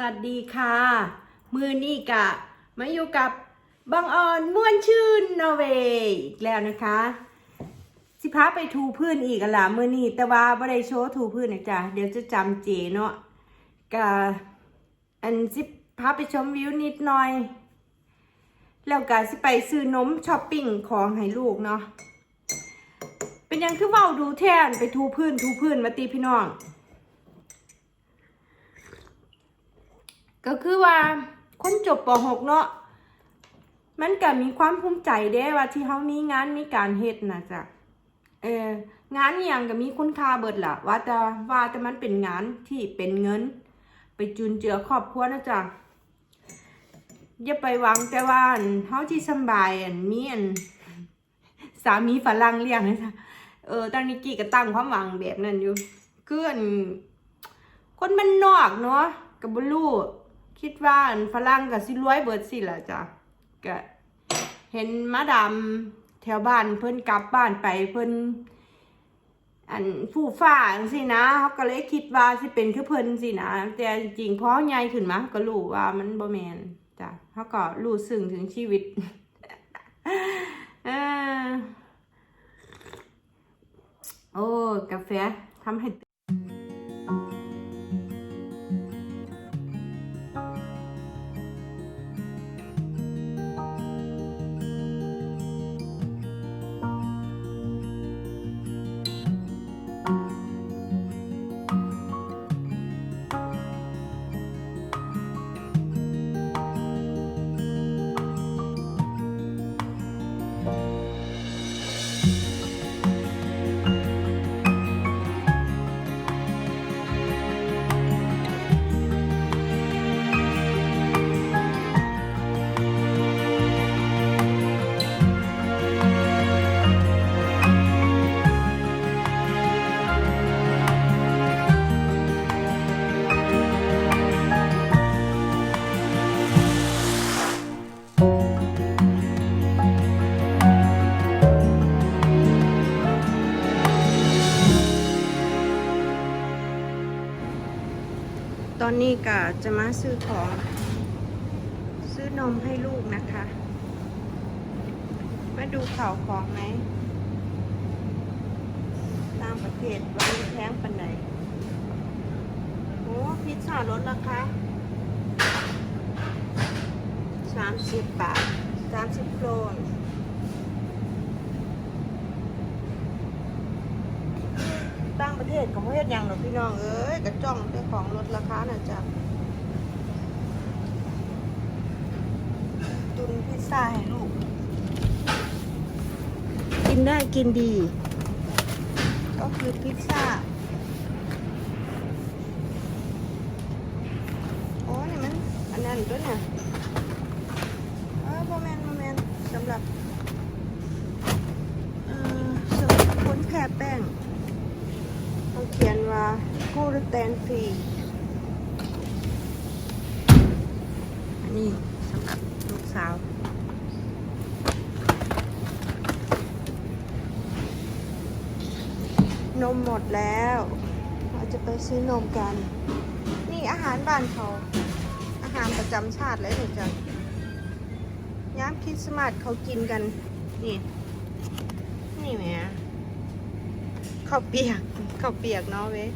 วัสดีค่ะ มือนี่กะ มาอยู่กับบังออนม่วนชื่นนอร์เวย์อีกแล้วนะคะ สิพาไปทูพื้นอีกอะล่ะมือนี่แต่ว่าบ่ได้โชว์ทูพื้นนะจ๊ะเดี๋ยวจะจำเจเนาะกะอันสิพาไปชมวิวนิดหน่อย แล้วกะสิไปซื้อนมช้อปปิ้งของให้ลูกเนาะเป็นยังคือเว้าดูแทนไปทูพื้นทูพื้นมาตีพี่น้อง ก็คือว่าคนจบป .6 เนาะมันก็มีความภูมิใจเด้ว่าที่เขามีงานมีการเฮ็ดนะจ๊ะเอองานอย่างก็มีคุณค่าเบิดล่ะ ว่าแต่ว่าแต่มันเป็นงานที่เป็นเงิน ไปจุนเจือครอบครัวนะจ๊ะอย่าไปหวังแต่ว่าเฮาที่สบายอันมีอันสามีฝรั่งเลี้ยงนะจ๊ะเออตั้งนิกกี้ก็ตั้งความหวังแบบนั้นอยู่คืออันคนมันนอกเนาะกับบลู คิดว่าอันฝรั่งกับสิรวยเบิดสิล่ะจ้ะก็เห็นมาดามแถวบ้านเพิ่นกลับบ้านไปเพิ่นอันผู้ฟ้าจังสินะเขาก็เลยคิดว่าสิเป็นคือเพิ่นสินะแต่จริงๆพอใหญ่ขึ้นมาก็รู้ว่ามันบ่แมนจ้ะเขาก็รู้สึงถึงชีวิตอโอ้กาแฟทำให้ อนนี้ก็จะมาซื้อของ ซื้อนมให้ลูกนะคะ มาดูข่าวของไหมตามประเทศว่ามีแพงปันไหนโอ้พิซซ่าลดราคาสามสิบบาทสามสิบโครน ต่าง ประเทศก็บ่เฮ็ดหยังหรอกพี่น้องเอ้ยกระจ้องแต่ของลดราคาน่ะจ้ะตุนพิซซ่าให้ลูก กินได้กินดี ก็คือพิซซ่าโอ้นี่มันอันนั้นด้วยเนี่ยเออโมเมนต์โมเมนต์สำหรับเอ่อสำหรับคนแพ้แป้ง เขาเขียน ว่ากูรแตนฟรีอันนี้สำหรับลูกสาว นมหมดแล้ว เราจะไปซื้อนมกัน นี่อาหารบ้านเขา อาหารประจำชาติเลยเดี๋ยวจะย้ำคริสต์มาสเขากินกัน นี่ นี่แหม่ข้าวเปียกข้าวเปียกเนาะเว้ย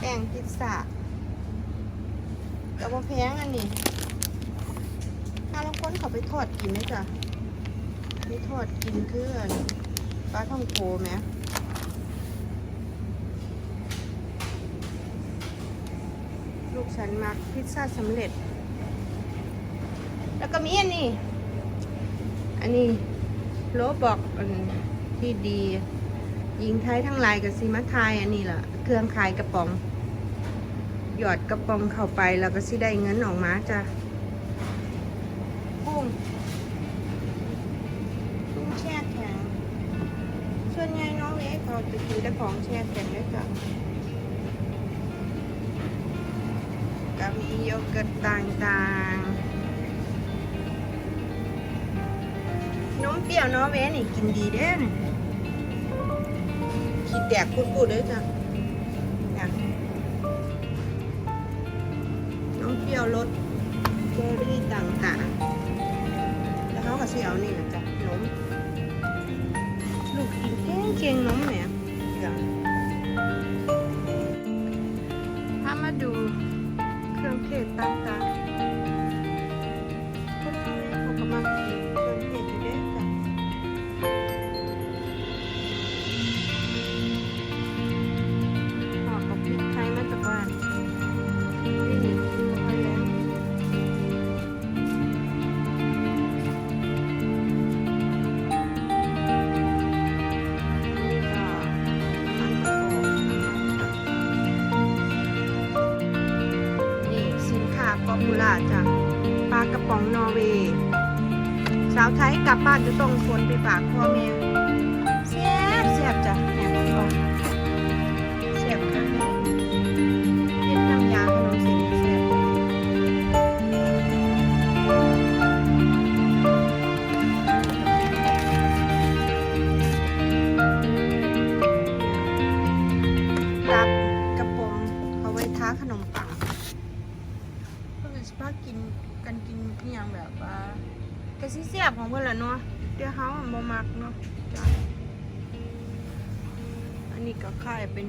แป้ งพิซซ่ากับว่าแพงอันนี้ถ้าเราคนเขาไปทอดกินนะจ๊ะไปทอดกินคืออันปลาท่องโกไหมลูกฉันมักพิซซ่าสำเร็จ แล้วก็มีอันนี้ อันนี้โลบอกอันที่ดี ยิงไทยทั้งลายกับซีมาไทยอันนี้แหละเครื่องขายกระป๋อง หยอดกระป๋องเข้าไปแล้วก็สิได้เงินออกมาจ้ะกุ้งกุ้งแช่แข็งส่วนใหญ่น้องเล็กเขาจะกินแต่ของแช่แข็งด้วยจ้ะก็มีโยเกิร์ตต่างๆนมเปรี้ยวนอร์เวย์นี่กินดีเด้อขี้แตกพูดๆด้อจ้ะ ยวรสเบอร์รี่ต่างๆ แล้วเขาก็สิเอานี่แหละจ้ะนมลูกกินเก่งเก่งนมแหมเดี๋ยวถ้ามาดูเครื่องเทศต่างๆ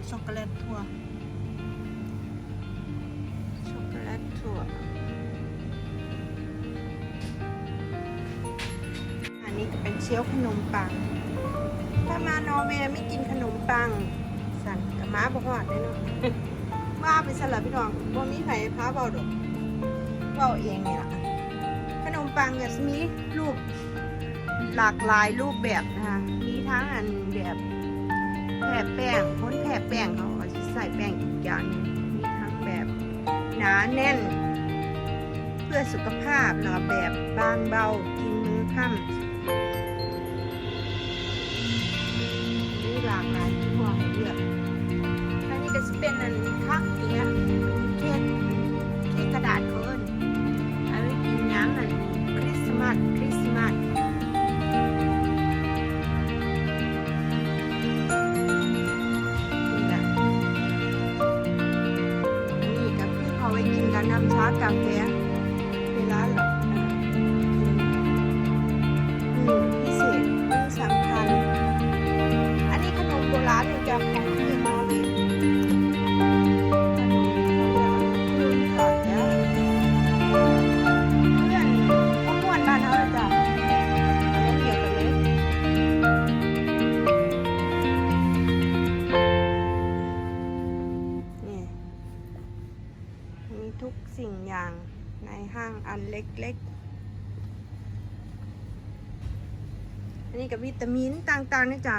ช็อกโกแลตทั่ว ช็อกโกแลตทั่ว อันนี้ก็เป็นเชลฟ์ขนมปัง ถ้ามานอร์เวย์ไม่กินขนมปัง สั่นกับม้าบ่ฮอดได้เนาะว่าไปสลับพี่น้องบ่มีไผพาเบาดอกเบาเองนี่ล่ะขนมปังก็จะมีรูปหลากหลายรูปแบบนะคะมีทั้งอันแบบ แผ่แป้งพ้นแผ่แป้งเขาก็จะใส่แป้งอีกอย่างมีทั้งแบบหนาแน่น เพื่อสุขภาพแล้วก็แบบบางเบากินมื้อค่ำมีหลากหลายที่พอให้เลือกอันนี้ก็จะเป็นอันคัก เล็กๆ อันนี้กับวิตามินต่างๆนะจ๊ะ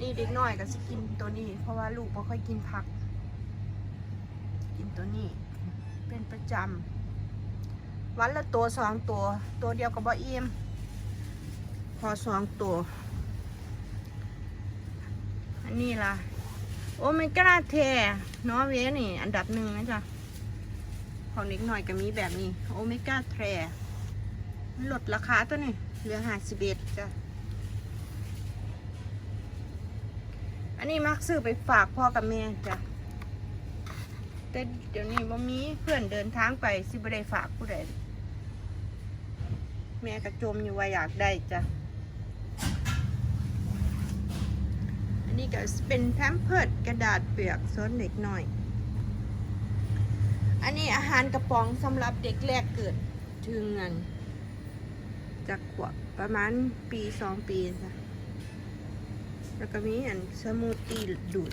นี่เด็กน้อยก็จะกินตัวนี้ เพราะว่าลูกไม่ค่อยกินผัก กินตัวนี้ เป็นประจำ วันละตัวสองตัว ตัวเดียวกับบออิ่มพอสองตัว อันนี้ล่ะ โอเมก้าเทนอเวนี่ อันดับหนึ่งนะจ๊ะ ของเล็กหน่อยก็มีแบบนี้โอเมก้าแทรลดราคาตัวนี้เหลือห้าสิบเอ็ดจ้ะ อันนี้มักซื้อไปฝากพ่อกับแม่จ้ะ แต่เดี๋ยวนี้บ่มีเพื่อนเดินทางไปสิบ่ได้ฝากผู้ใดแม่กระจมอยู่ว่าอยากได้จ้ะ อันนี้ก็เป็นแพมเพิร์ดกระดาษเปียกส้นเด็กหน่อย อันนี้อาหารกระป๋องสำหรับเด็กแรกเกิดถึงเงินจากขวบประมาณปีสองปีจ้ะแล้วก็มีอันสมูทตี้ดูด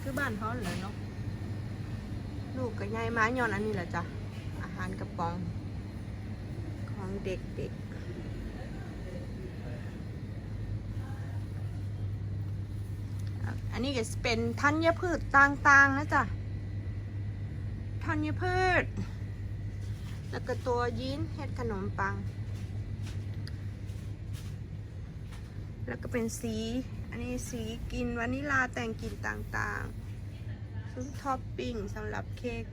คือบ้านเขาเลยเนาะลูกกับยายม้าย้อนอันนี้แหละจ้ะ อาหารกระป๋องของเด็กๆอันนี้ก็เป็นธัญพืชต่างๆนะจ๊ะ ธัญพืช แล้วก็ตัวยีนเฮ็ดขนมปัง แล้วก็เป็นสี อันนี้สีกินวานิลาแต่งกลิ่นต่างๆซึ่งท็อปปิ้งสำหรับเค้ก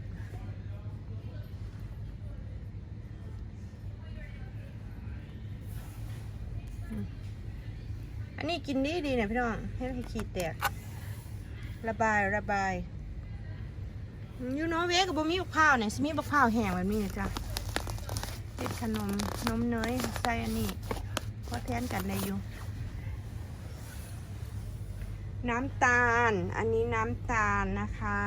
อันนี้กินดีดีเนี่ยพี่น้องให้ให้ขีดแตก ระบายระบาย อยู่นอร์เวย์กับบ่มีบักพร้าวเนี่ยสิมีบักพร้าวแห้งแบบนี้นะจ้ะเฮ็ดขนมนมเนยใส่อันนี้พอแทนกันได้อยู่ น้ำตาล อันนี้น้ำตาลนะคะ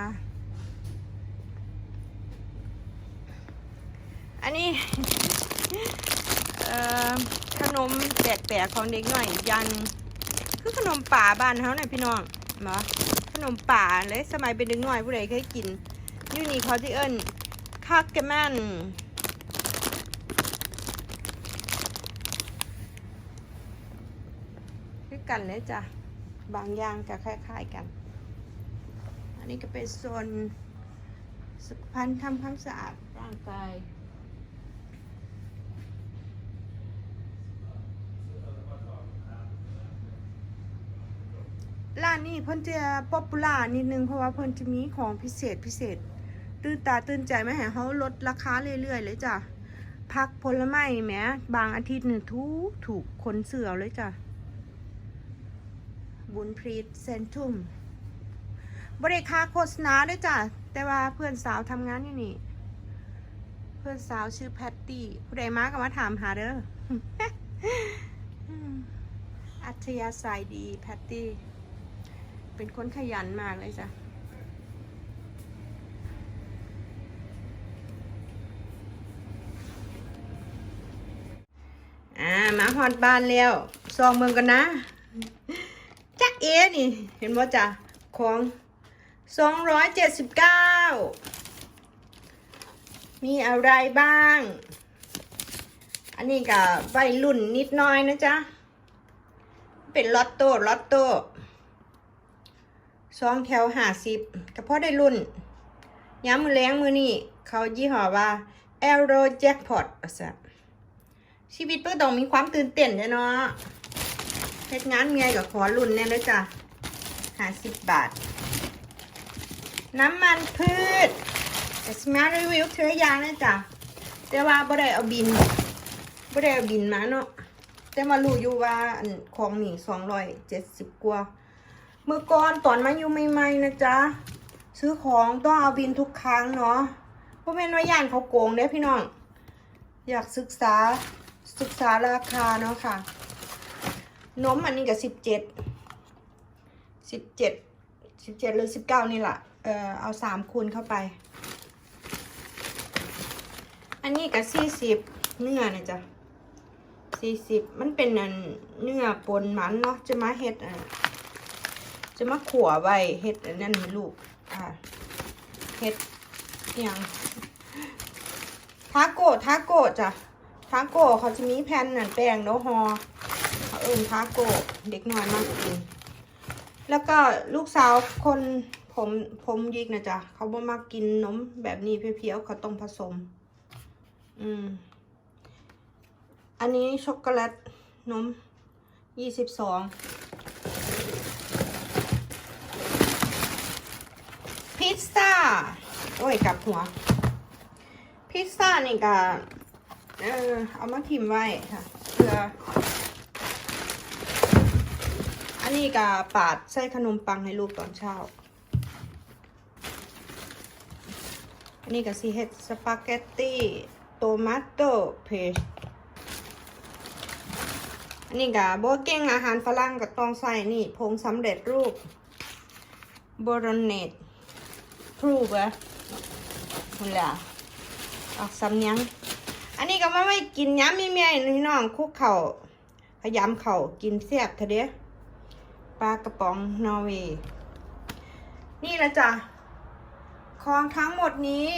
อันนี้ขนมแปลกๆของเด็กหน่อยยัน คือขนมป่าบ้านเขาเนี่ยพี่น้องเหรอขนมป่าเลยสมัยเป็นเด็กหน่อยผู้ใดเคยกิน ยูนี่เขาที่เอิ้นคากเกแมนคือกันเลยจ้ะ บางอย่างจะคล้ายๆกัน อันนี้ก็เป็นโซนสุขภัณฑ์ทำความสะอาดร่างกายร้านนี้เพิ่นจะป๊อปปูล่านิดนึงเพราะว่าเพิ่นจะมีของพิเศษพิเศษ ตื่นตาตื่นใจไหมให้เขาลดราคาเรื่อยๆเลยจ้ะพักผลไม้แหมบางอาทิตย์หนึ่งถูกถูกคนเสือเลยจ้ะบุญพรีตเซนทุมบริค่าโฆษณาด้วยจ้ะแต่ว่าเพื่อนสาวทำงานอยู่นี่ เพื่อนสาวชื่อแพตตี้ผู้ใดมาก็มาถามหาเด้ออัธยาศัยดีแพตตี้ เป็นคนขยันมากเลยจ้ะ อ่ามาฮอดบ้านแล้วซองเมืองกันนะจักเอนี่ เห็นว่าจ้ะของสองร้อยเจ็ดสิบเก้ามีอะไรบ้าง อันนี้ก็ใบรุ่นนิดน้อยนะจ๊ะ เป็นลอตโต้ลอตโต้สองแถวห้าสิบก็พอได้รุ่น ย้ำมือแรงมือนี่เขายี่ห้อว่า Aero Jackpot อะสะ ชีวิตเพื่อต้องมีความตื่นเต้นเด้อเนาะเฮ็ดงานเมียกับขอรุ่นแน่เลยจ้ะห้าสิบบาท น้ำมันพืชแต่สมารีวิวเธออยางนะจ๊ะแต่ว่าบ่ได้เอาบินบ่ได้เอาบินมาเนาะแต่มารู้อยู่ว่าของหนีสองร้อยเจ็ดสิบกว่าเมื่อก่อนตอนมาอยู่ใหม่ๆนะจ๊ะซื้อของต้องเอาบินทุกครั้งเนาะเพราะเป็นว่าย่านเขาโกงเด้พี่น้อง อยากศึกษา ศึกษาราคาเนาะค่ะนมอันนี้กับสิบเจ็ดสิบเจ็ดสิบเจ็ดหรือสิบเก้านี่แหละเออเอาสามคูณเข้าไป อันนี้กับสี่สิบเนื้อนะจ๊ะสี่สิบมันเป็นเนื้อปนมันเนาะจะมาเฮ็ดอะจะมาขั่วไว้เฮ็ดนั่นให้ลูกอ่าเฮ็ดอย่างทาโก้ทาโก้จ้ะาโก้เขาจะมีแผ่นนั่นแป้งโนฮอเขาเอิ่นทาโก้เด็กน้อยมากกิน แล้วก็ลูกสาวคนผมผมยิกนะจ๊ะเขาบ่มากินนมแบบนี้เพียวๆเขาต้องผสม อืม อันนี้ช็อกโกแลตนมยี่สิบสองพิซซ่า โอ้ยกับหัว พิซซ่านี่ก็ เออเอามาทิมไว้ค่ะเพื่อ อันนี้ก็ปาดใส่ขนมปังให้ลูกตอนเช้า อันนี้ก็ซีเฮ็ดสปาเกตตี้โตมาโต้เพสอันนี้ก็บ่เก่งอาหารฝรั่งก็ต้องใส่นี่ผงสำเร็จรูปโบรอนเนตพรูบะนั่นแหละออกสำเนียง อันนี้ก็มาไว้กินย้ำมีเมียพี่น้องคุกเข่าพยายามเข่ากินเสียบเถอะเด้ปลากระป๋องนอร์เวย์นี่ละจ้ะของทั้งหมดนี้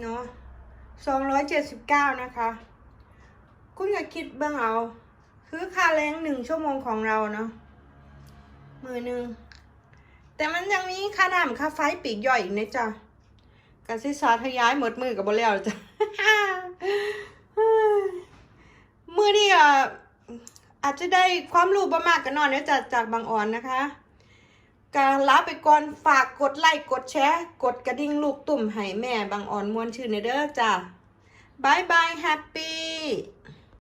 เนาะ279นะคะ คุณอย่าคิดเบื้องเอา คือค่าแรงหนึ่งชั่วโมงของเราเนาะมือหนึ่งแต่มันยังมีค่าน้ำค่าไฟปีกย่อยอีกนะจ๊ะการศึกษาทยายหมดมือกับบแล้วจ้ะ มือนี่อะอาจจะได้ความรู้ประมากกันหน่อยเนื่องจากจากบางอ่อนนะคะการลาไปก่อนฝากกดไลค์กดแชร์ กดกระดิ่งลูกตุ่มให้แม่บางอ่อนมวนชื่นในเด้อจ้ะบายบายแฮปปี้